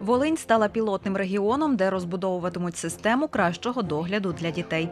Волинь стала пілотним регіоном, де розбудовуватимуть систему кращого догляду для дітей.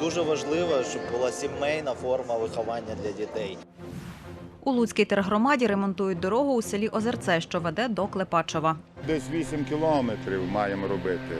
Дуже важливо, щоб була сімейна форма виховання для дітей. У Луцькій тергромаді ремонтують дорогу у селі Озерце, що веде до Клепачева. Десь 8 кілометрів маємо робити.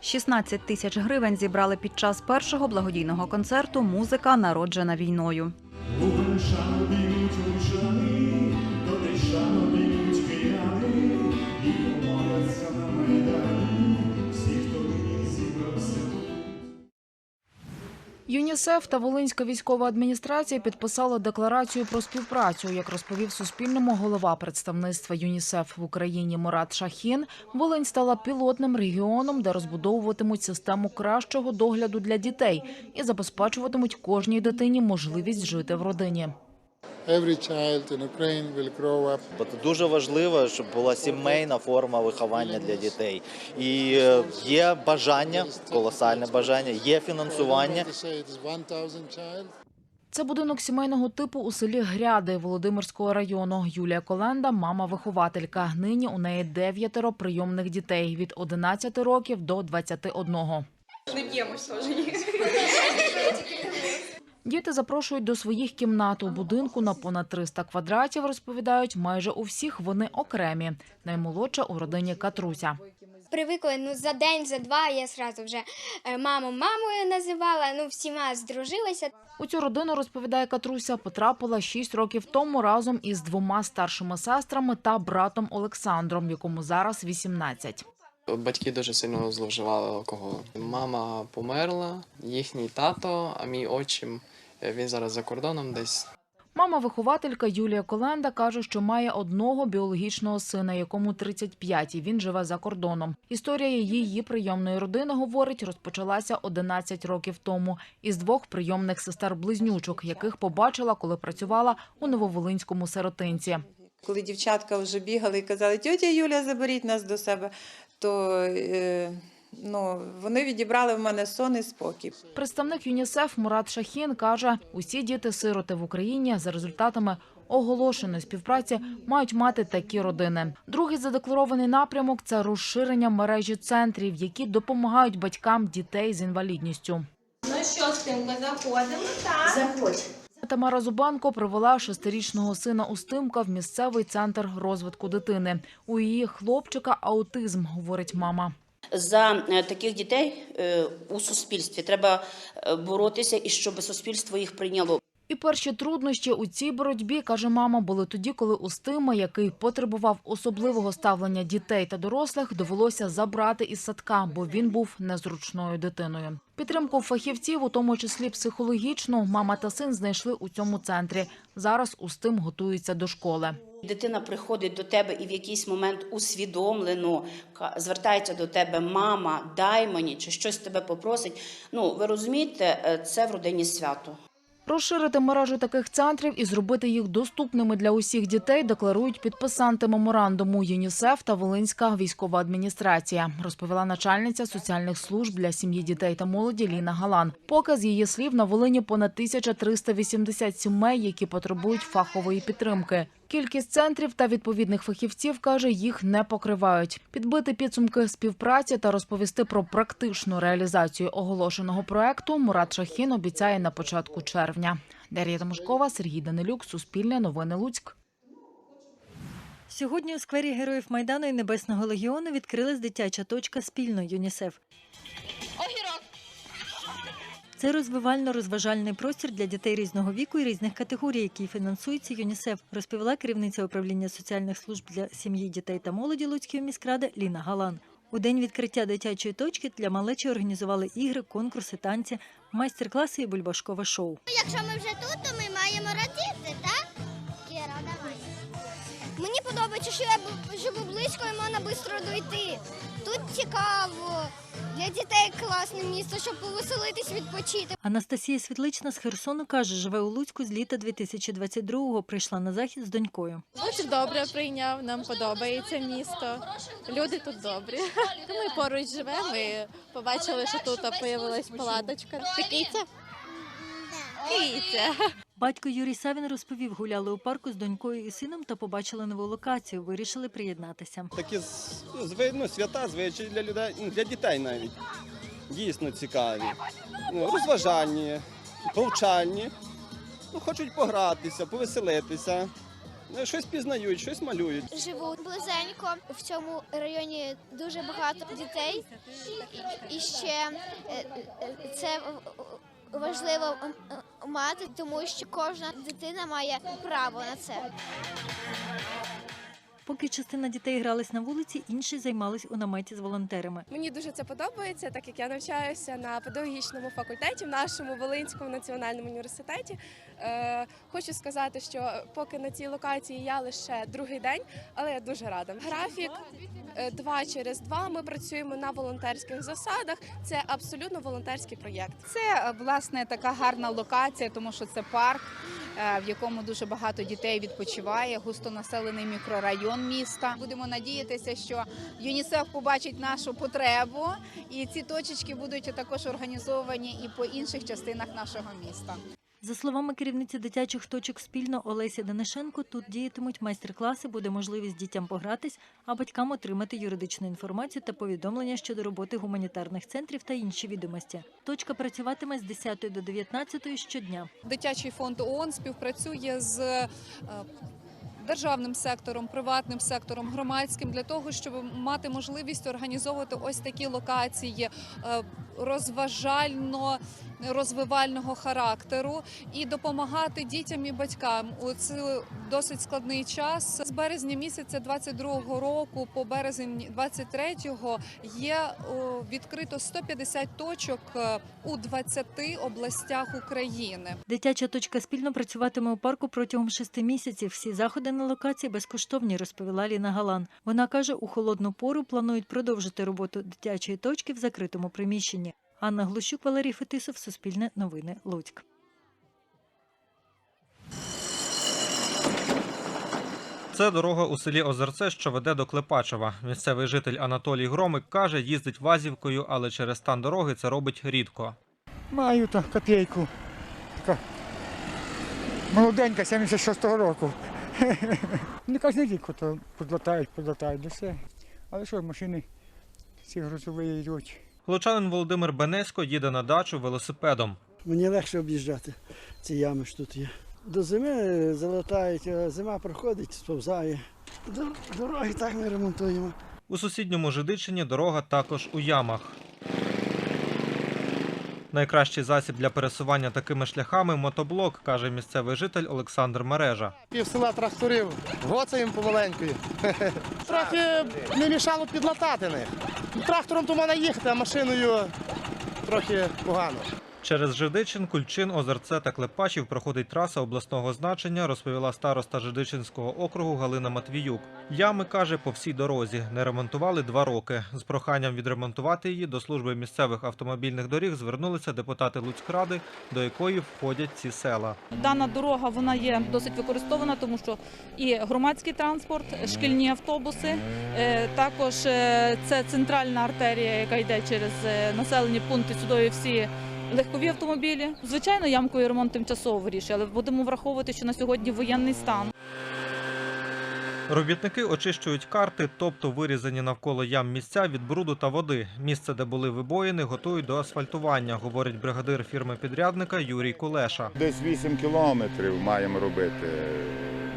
16 тисяч гривень зібрали під час першого благодійного концерту Музика народжена війною. ЮНІСЕФ та Волинська військова адміністрація підписали декларацію про співпрацю. Як розповів Суспільному голова представництва ЮНІСЕФ в Україні Мурат Шахін, Волинь стала пілотним регіоном, де розбудовуватимуть систему кращого догляду для дітей і забезпечуватимуть кожній дитині можливість жити в родині. Every child in Ukraine will grow up. Дуже важливо, щоб була сімейна форма виховання для дітей. І е, є бажання, колосальне бажання, є фінансування. To say it is 1,000 child. Це будинок сімейного типу у селі Гряди Володимирського району. Юлія Коленда, мама-вихователька. Нині у неї дев'ятеро прийомних дітей від 11 років до 21. Не ні. Діти запрошують до своїх кімнат у будинку на понад 300 квадратів. Розповідають, майже у всіх вони окремі. Наймолодша у родині Катруся. Привикли ну за день, за два. Я зразу вже е, маму мамою називала. Ну всіма здружилася. У цю родину розповідає Катруся, потрапила 6 років тому разом із двома старшими сестрами та братом Олександром, якому зараз 18. Батьки дуже сильно зловживали алкоголем. Мама померла, їхній тато, а мій отчим він зараз за кордоном десь. Мама-вихователька Юлія Коленда каже, що має одного біологічного сина, якому 35, і він живе за кордоном. Історія її прийомної родини, говорить, розпочалася 11 років тому із двох прийомних сестер-близнючок, яких побачила, коли працювала у Нововолинському сиротинці. Коли дівчатка вже бігали і казали, тьотя Юля, заберіть нас до себе, то е, ну, вони відібрали в мене сон і спокій. Представник ЮНІСЕФ Мурат Шахін каже, усі діти-сироти в Україні за результатами оголошеної співпраці мають мати такі родини. Другий задекларований напрямок це розширення мережі центрів, які допомагають батькам дітей з інвалідністю. Ну що, Стимко, заходимо, так? Тамара Зубанко привела шестирічного сина Устимка в місцевий центр розвитку дитини. У її хлопчика аутизм, говорить мама. За е, таких дітей е, у суспільстві треба е, боротися і щоб суспільство їх прийняло. І перші труднощі у цій боротьбі, каже мама, були тоді, коли Устима, який потребував особливого ставлення дітей та дорослих, довелося забрати із садка, бо він був незручною дитиною. Підтримку фахівців, у тому числі психологічну, мама та син знайшли у цьому центрі. Зараз Устим готується до школи. Дитина приходить до тебе і в якийсь момент усвідомлено звертається до тебе мама, дай мені чи щось тебе попросить. Ну ви розумієте, е, це в родині свято. Розширити мережу таких центрів і зробити їх доступними для усіх дітей декларують підписанти меморандуму ЮНІСЕФ та Волинська військова адміністрація, розповіла начальниця соціальних служб для сім'ї дітей та молоді Ліна Галан. Поки з її слів на Волині понад 1380 сімей, які потребують фахової підтримки. Кількість центрів та відповідних фахівців каже, їх не покривають. Підбити підсумки співпраці та розповісти про практичну реалізацію оголошеного проекту Мурат Шахін обіцяє на початку червня. Дар'я Тимошкова, Сергій Данилюк, Суспільне новини Луцьк. Сьогодні у сквері Героїв Майдану і Небесного Легіону відкрилась дитяча точка спільно ЮНІСЕФ. Це розвивально-розважальний простір для дітей різного віку і різних категорій, який фінансується ЮНІСЕФ, розповіла керівниця управління соціальних служб для сім'ї, дітей та молоді Луцької міськради Ліна Галан. У день відкриття дитячої точки для малечі організували ігри, конкурси, танці, майстер-класи і бульбашкове шоу. Якщо ми вже тут, то ми маємо радіти, так? Кіра, давай. Мені подобається, що я живу близько і можна швидко дойти. Тут цікаво. Для дітей класне місце, щоб повеселитись, відпочити. Анастасія Світлична з Херсону каже, живе у Луцьку з літа 2022-го, прийшла на захід з донькою. Луцьк добре прийняв, нам подобається місто. Люди тут добрі. Ми поруч живемо і побачили, що тут появилась палаточка. Киця? Киця. Батько Юрій Савін розповів, гуляли у парку з донькою і сином та побачили нову локацію. Вирішили приєднатися. Такі ну, свята звичаї для людей, ну, для дітей навіть. Дійсно цікаві. Ну, розважальні, повчальні. Ну, хочуть погратися, повеселитися. Ну, Щось пізнають, щось малюють. Живу близенько. В цьому районі дуже багато дітей. І, ще е, е, це важливо м, мати, тому що кожна дитина має право на це. Поки частина дітей грались на вулиці, інші займались у наметі з волонтерами. Мені дуже це подобається, так як я навчаюся на педагогічному факультеті в нашому Волинському національному університеті. Е, хочу сказати, що поки на цій локації я лише другий день, але я дуже рада. Графік е, два через два. Ми працюємо на волонтерських засадах. Це абсолютно волонтерський проєкт. Це е, власне така гарна локація, тому що це парк, в якому дуже багато дітей відпочиває, густонаселений мікрорайон міста. Будемо надіятися, що ЮНІСЕФ побачить нашу потребу, і ці точечки будуть також організовані і по інших частинах нашого міста. За словами керівниці дитячих точок спільно Олесі Денишенко, тут діятимуть майстер-класи, буде можливість дітям погратись, а батькам отримати юридичну інформацію та повідомлення щодо роботи гуманітарних центрів та інші відомості. Точка працюватиме з 10 до 19 щодня. Дитячий фонд ООН співпрацює з е, державним сектором, приватним сектором, громадським для того, щоб мати можливість організовувати ось такі локації е, розважально. Розвивального характеру і допомагати дітям і батькам у цей досить складний час. З березня місяця 22-го року по березень 23-го є відкрито 150 точок е, у 20 областях України. Дитяча точка спільно працюватиме у парку протягом шести місяців. Всі заходи на локації безкоштовні, розповіла Ліна Галан. Вона каже, у холодну пору планують продовжити роботу дитячої точки в закритому приміщенні. Анна Глущук, Валерій Фетисов, Суспільне новини, Луцьк. Це дорога у селі Озерце, що веде до Клепачева. Місцевий житель Анатолій Громик каже, їздить вазівкою, але через стан дороги це робить рідко. Маю там копійку. Така молоденька, 76-го року. Не кожен рік то подлатають, подлатають все. Але що, машини ці грузові йдуть. Лучанин Володимир Бенесько їде на дачу велосипедом. Мені легше об'їжджати ці ями, що тут є. До зими залатають, а зима проходить, сповзає. Дороги так не ремонтуємо. У сусідньому Жидичині дорога також у ямах. Найкращий засіб для пересування такими шляхами мотоблок, каже місцевий житель Олександр Мережа. Пів села тракторів, гоцаємо помаленькою. Трохи не мішало підлатати них. Трактором то можна їхати, а машиною трохи погано. Через Жидичин, Кульчин, Озерце та Клепачів проходить траса обласного значення, розповіла староста Жидичинського округу Галина Матвіюк. Ями каже по всій дорозі. Не ремонтували два роки. З проханням відремонтувати її до служби місцевих автомобільних доріг звернулися депутати Луцькради, до якої входять ці села. Дана дорога вона є досить використована, тому що і громадський транспорт, шкільні автобуси, е, також е, це центральна артерія, яка йде через е, населені пункти. Сюди всі легкові автомобілі. Звичайно, ямковий ремонт тимчасово вирішує, але будемо враховувати, що на сьогодні воєнний стан. Робітники очищують карти, тобто вирізані навколо ям місця від бруду та води. Місце, де були вибоїни, готують до асфальтування, говорить бригадир фірми-підрядника Юрій Кулеша. Десь 8 кілометрів маємо робити.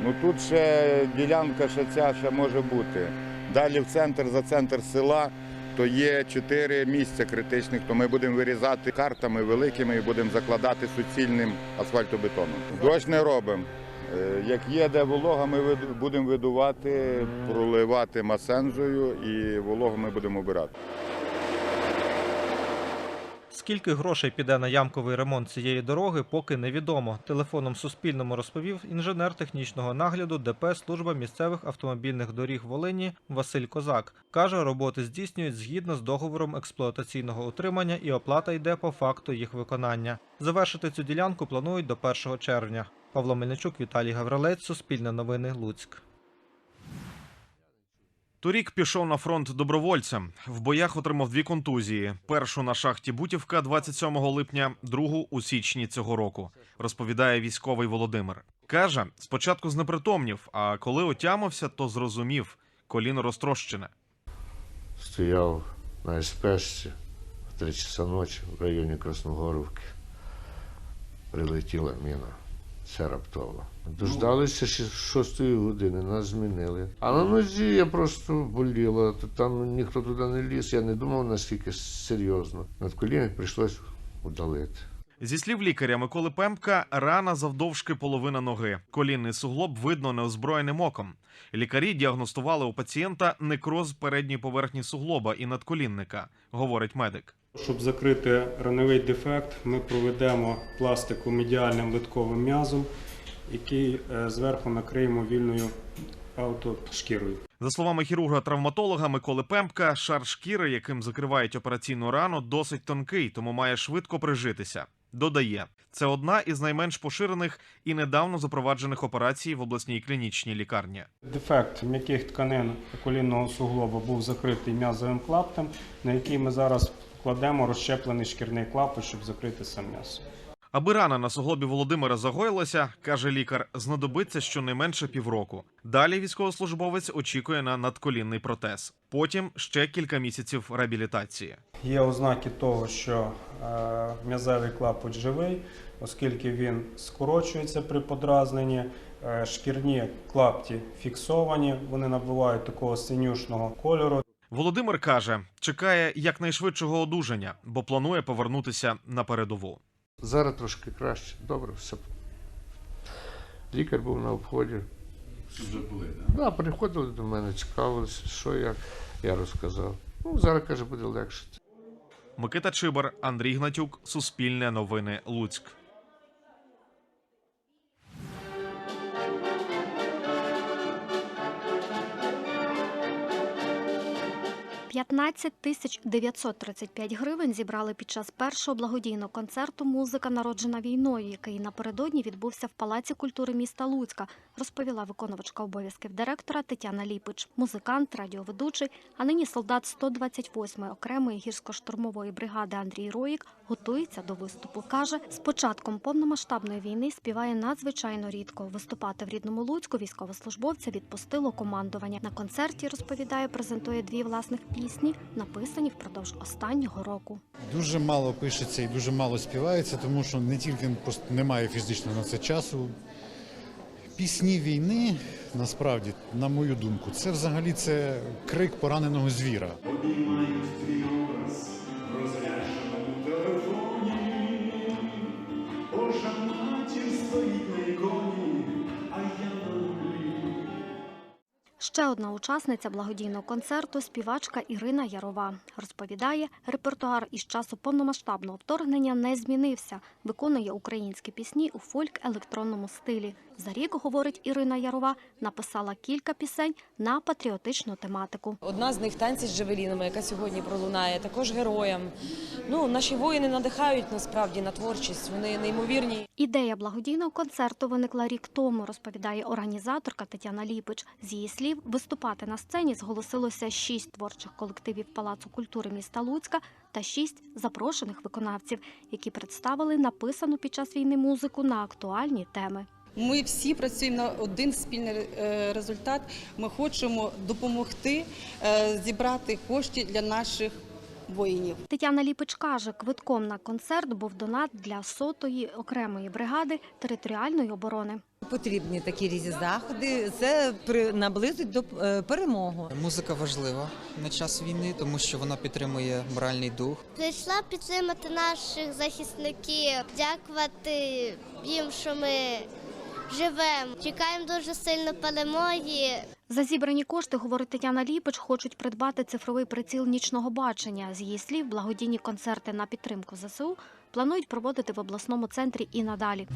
Ну тут ще ділянка ще ця ще може бути. Далі в центр за центр села то є чотири місця критичних, то ми будемо вирізати картами великими і будемо закладати суцільним асфальтобетоном. Дощ не робимо. Е, Як є де волога, ми будемо видувати, проливати масензою і вологу ми будемо обирати. Скільки грошей піде на ямковий ремонт цієї дороги, поки невідомо. Телефоном Суспільному розповів інженер технічного нагляду ДП служба місцевих автомобільних доріг Волині Василь Козак. Каже, роботи здійснюють згідно з договором експлуатаційного утримання і оплата йде по факту їх виконання. Завершити цю ділянку планують до 1 червня. Павло Мельничук, Віталій Гаврилець, Суспільне новини, Луцьк. Торік пішов на фронт добровольцем. В боях отримав дві контузії: першу на шахті Бутівка 27 липня, другу у січні цього року. Розповідає військовий Володимир. каже: спочатку знепритомнів, а коли отямився, то зрозумів коліно розтрощене. Стояв на СПшці в 3 часа ночі в районі Красногоровки. Прилетіла міна. Це раптово. Дождалися ще шостої години, нас змінили. А на нозі я просто боліла, там ніхто туди не ліз. Я не думав наскільки серйозно. Над коліном прийшлось удалити. Зі слів лікаря Миколи Пемпка, рана завдовжки половина ноги. Колінний суглоб видно неозброєним оком. Лікарі діагностували у пацієнта некроз передньої поверхні суглоба і надколінника, говорить медик. Щоб закрити раневий дефект, ми проведемо пластику медіальним литковим м'язом, який е, зверху накриємо вільною аутошкірою. За словами хірурга-травматолога Миколи Пемпка, шар шкіри, яким закривають операційну рану, досить тонкий, тому має швидко прижитися. Додає, це одна із найменш поширених і недавно запроваджених операцій в обласній клінічній лікарні. Дефект м'яких тканин колінного суглоба був закритий м'язовим клаптем, на який ми зараз кладемо розщеплений шкірний клапоть, щоб закрити сам м'ясо. Аби рана на суглобі Володимира загоїлася, каже лікар, знадобиться щонайменше півроку. Далі військовослужбовець очікує на надколінний протез. Потім ще кілька місяців реабілітації. Є ознаки того, що е, м'язевий клапоть живий, оскільки він скорочується при подразненні. Е, шкірні клапті фіксовані, вони набувають такого синюшного кольору. Володимир каже, чекає якнайшвидшого одужання, бо планує повернутися на передову. Зараз трошки краще, добре, все. Лікар був на обході. Вже були, так? Да, приходили до мене, цікавилися, що як. Я розказав. Ну, зараз каже, буде легше. Микита Чибар, Андрій Гнатюк, Суспільне новини, Луцьк. 15 тисяч 935 гривень зібрали під час першого благодійного концерту Музика народжена війною, який напередодні відбувся в Палаці культури міста Луцька, розповіла виконувачка обов'язків директора Тетяна Ліпич. Музикант, радіоведучий, а нині солдат 128-ї окремої гірсько-штурмової бригади Андрій Роїк готується до виступу. Каже, з початком повномасштабної війни співає надзвичайно рідко. Виступати в рідному Луцьку військовослужбовця відпустило командування. На концерті розповідає, презентує дві власних пісні, написані впродовж останнього року. Дуже мало пишеться і дуже мало співається, тому що не тільки просто немає фізично на це часу. Пісні війни, насправді, на мою думку, це взагалі це крик пораненого звіра. Обіймають твій образ в розрядженому телефоні. Божа матір стоїть на іконі, а я на нулі. Ще одна учасниця благодійного концерту співачка Ірина Ярова розповідає, репертуар із часу повномасштабного вторгнення не змінився. Виконує українські пісні у фольк-електронному стилі. За рік, говорить Ірина Ярова, написала кілька пісень на патріотичну тематику. Одна з них танці з джавелінами, яка сьогодні пролунає, також героям. Ну, наші воїни надихають насправді на творчість. Вони неймовірні. Ідея благодійного концерту виникла рік тому, розповідає організаторка Тетяна Ліпич. З її слів, виступати на сцені зголосилося шість творчих колективів Палацу культури міста Луцька та шість запрошених виконавців, які представили написану під час війни музику на актуальні теми. Ми всі працюємо на один спільний е, результат. Ми хочемо допомогти е, зібрати кошти для наших воїнів. Тетяна Ліпич каже, квитком на концерт був донат для сотої окремої бригади територіальної оборони. Потрібні такі різні заходи. Це при наблизить до е, перемоги. Музика важлива на час війни, тому що вона підтримує моральний дух. Прийшла підтримати наших захисників, дякувати їм, що ми живемо. Чекаємо дуже сильно перемоги. За зібрані кошти, говорить Тетяна Ліпич, хочуть придбати цифровий приціл нічного бачення. З її слів, благодійні концерти на підтримку ЗСУ планують проводити в обласному центрі і надалі.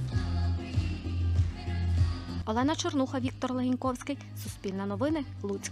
Олена Чернуха, Віктор Легіньковський. Суспільне новини. Луцьк.